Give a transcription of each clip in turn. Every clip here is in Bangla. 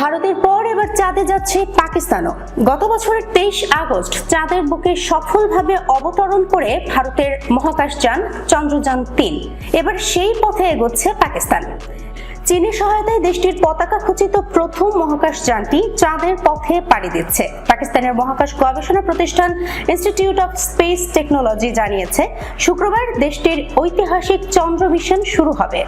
ভারতের পর এবার চাঁদে যাচ্ছে পাকিস্তানও। গত বছরের তেইশ আগস্ট চাঁদের বুকে সফলভাবে অবতরণ করে ভারতের মহাকাশযান চন্দ্রযান তিন। এবার সেই পথে এগোচ্ছে পাকিস্তান। চীনের সহায়তায় দেশটির পতাকা খচিত প্রথম মহাকাশ যানটি চাঁদের পথে পাড়ি দিচ্ছে। পাকিস্তানের মহাকাশ গবেষণা প্রতিষ্ঠান ইনস্টিটিউট অফ স্পেস টেকনোলজি জানিয়েছে, শুক্রবার দেশটির ঐতিহাসিক চন্দ্র মিশন শুরু হবে।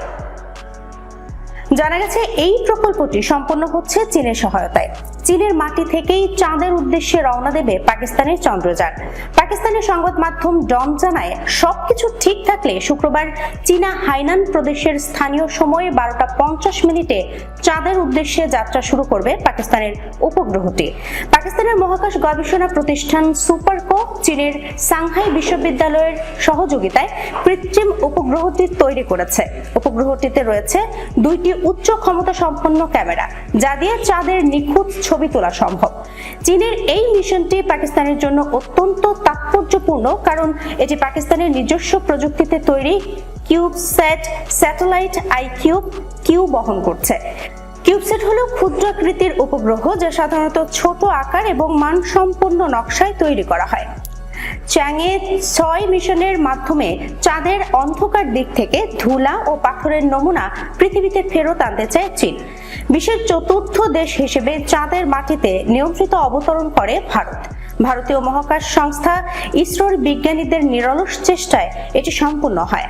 জানা গেছে এই প্রকল্পটি সম্পন্ন হচ্ছে চীনের সহায়তায়। চীনের মাটি থেকেই চাঁদের উদ্দেশ্যে রওনা দেবে পাকিস্তানের চন্দ্রযান। পাকিস্তানের সংবাদ মাধ্যম ডন জানায়, সবকিছু ঠিক থাকলে শুক্রবার চীনা হাইনান প্রদেশের স্থানীয় সময় বারোটা পঞ্চাশ মিনিটে চাঁদের উদ্দেশ্যে যাত্রা শুরু করবে পাকিস্তানের উপগ্রহটি। পাকিস্তানের মহাকাশ গবেষণা প্রতিষ্ঠান সুপারকো চীনের সাংহাই বিশ্ববিদ্যালয়ের সহযোগিতায় কৃত্রিম উপগ্রহটি তৈরি করেছে। উপগ্রহটিতে রয়েছে দুইটি উচ্চ ক্ষমতা সম্পন্ন ক্যামেরা, যা দিয়ে চাঁদের নিখুঁত ছবি তোলা সম্ভব। চীনের এই মিশনটি পাকিস্তানের জন্য অত্যন্ত তাৎপর্যপূর্ণ কারণ এটি পাকিস্তানের নিজস্ব প্রযুক্তিতে তৈরি CubeSat satellite I cube Q বহন করছে। কিউবসেট হলো ক্ষুদ্রাকৃতির উপগ্রহ যা সাধারণত ছোট আকার এবং মানসম্পন্ন নকশায় তৈরি করা হয়। চ্যাংয়ে ছয় মিশনের মাধ্যমে চাঁদের অন্ধকার দিক থেকে ধুলা ও পাথরের নমুনা পৃথিবীতে ফেরত আনতে চায় চীন। বিশ্বের চতুর্থ দেশ হিসেবে চাঁদের মাটিতে নিয়ন্ত্রিত অবতরণ করে ভারত। ভারতীয় মহাকাশ সংস্থা ইসরোর বিজ্ঞানীদের নিরলস চেষ্টায় এটি সম্পূর্ণ হয়।